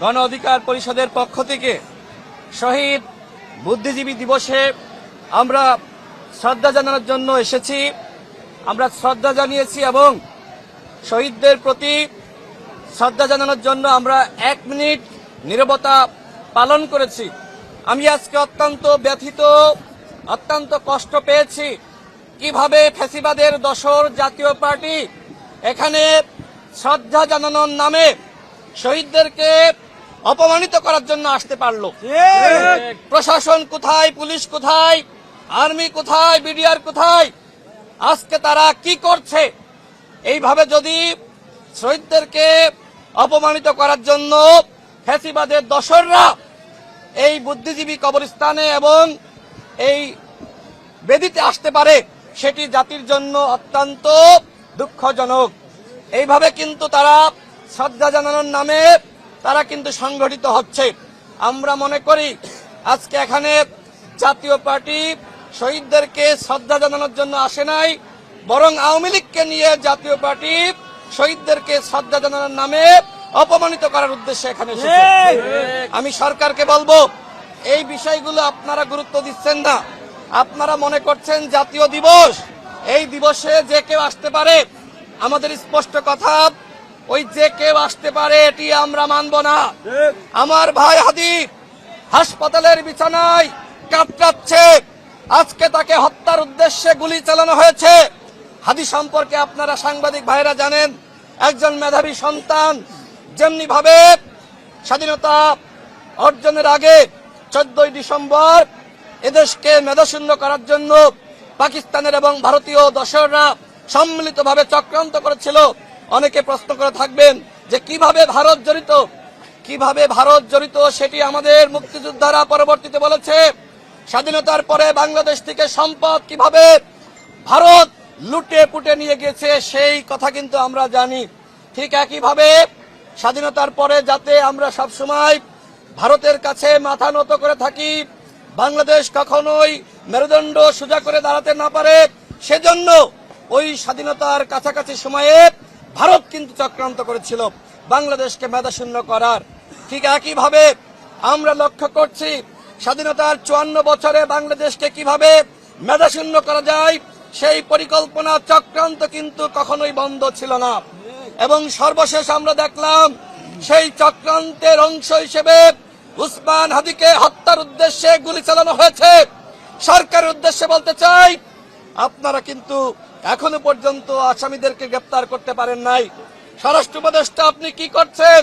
গণ অধিকার পরিষদের পক্ষ থেকে শহীদ বুদ্ধিজীবী দিবসে আমরা শ্রদ্ধা জানানোর জন্য এসেছি। আমরা শ্রদ্ধা জানিয়েছি এবং শহীদদের প্রতি শ্রদ্ধা জানানোর জন্য আমরা এক মিনিট নীরবতা পালন করেছি। আমি আজকে অত্যন্ত ব্যথিত, অত্যন্ত কষ্ট পেয়েছি কীভাবে ফ্যাসিবাদের দশর জাতীয় পার্টি এখানে শ্রদ্ধা জানানোর নামে শহীদদেরকে অপমানিত করার জন্য আসতে পারল। প্রশাসন কোথায়? পুলিশ কোথায়? আর্মি কোথায়? বিডিআর কোথায়? আজকে তারা কি করছে? এইভাবে যদি শহীদদেরকে অপমানিত করার জন্য ফ্যাসিবাদের দশররা এই বুদ্ধিজীবী কবরস্থানে এবং এই বেদিতে আসতে পারে, সেটি জাতির জন্য অত্যন্ত দুঃখজনক। এইভাবে কিন্তু তারা শ্রদ্ধা জানানোর নামে তারা কিন্তু সংগঠিত হচ্ছে। আমরা মনে করি আজকে এখানে জাতীয় পার্টি শহীদদেরকে শ্রদ্ধা জানানোর জন্য আসে নাই বরং আওয়ামী লীগকে নিয়ে জাতীয় পার্টি শহীদদেরকে শ্রদ্ধা জানানোর নামে অপমানিত করার উদ্দেশ্যে এখানে আমি সরকারকে বলব এই বিষয়গুলো আপনারা গুরুত্ব দিচ্ছেন না। আপনারা মনে করছেন জাতীয় দিবস এই দিবসে যে কেউ আসতে পারে আমাদের স্পষ্ট কথা ওই যে কেউ আসতে পারে এটি আমরা মানব না। আমার ভাই হাদি হাসপাতালের বিছানায় কাতরাচ্ছে। আজকে তাকে হত্যার উদ্দেশ্যে গুলি চালানো হয়েছে। হাদি সম্পর্কে আপনারা সাংবাদিক ভাইরা জানেন একজন মেধাবী সন্তান যেমনি ভাবে স্বাধীনতা অর্জনের আগে চোদ্দই ডিসেম্বর এদেশকে মেধাশূন্য করার জন্য পাকিস্তানের এবং ভারতীয় দশররা সম্মিলিতভাবে চক্রান্ত করেছিল। অনেকে প্রশ্ন করে থাকবেন যে কীভাবে ভারত জড়িত? কীভাবে ভারত জড়িত সেটি আমাদের মুক্তিযোদ্ধারা পরবর্তীতে বলেছে। স্বাধীনতার পরে বাংলাদেশ থেকে সম্পদ কীভাবে ভারত লুটে পুটে নিয়ে গেছে সেই কথা কিন্তু আমরা জানি। ঠিক একইভাবে স্বাধীনতার পরে যাতে আমরা সব সময় ভারতের কাছে মাথা নত করে থাকি, বাংলাদেশ কখনোই মেরুদণ্ড সোজা করে দাঁড়াতে না পারে, সেজন্য ওই স্বাধীনতার কাছাকাছি সময়ে ভারত কিন্তু চক্রান্ত করেছিল। বাংলাদেশকে মেধাশূন্য করার। ঠিক একইভাবে আমরা লক্ষ্য করছি, স্বাধীনতার চুয়ান্ন বছরে বাংলাদেশকে কীভাবে মেধাশূন্য করা যায়, সেই পরিকল্পনা, চক্রান্ত কিন্তু কখনোই বন্ধ ছিল না। এবং সর্বশেষ আমরা দেখলাম, সেই চক্রান্তের অংশ হিসেবে উসমান হাদিকে হত্যার উদ্দেশ্যে গুলি চালানো হয়েছে। সরকারের উদ্দেশ্যে বলতে চাই আপনারা কিন্তু এখনও পর্যন্ত আসামিদেরকে গ্রেপ্তার করতে পারেন নাই। স্বরাষ্ট্র উপদেষ্টা আপনি কি করছেন?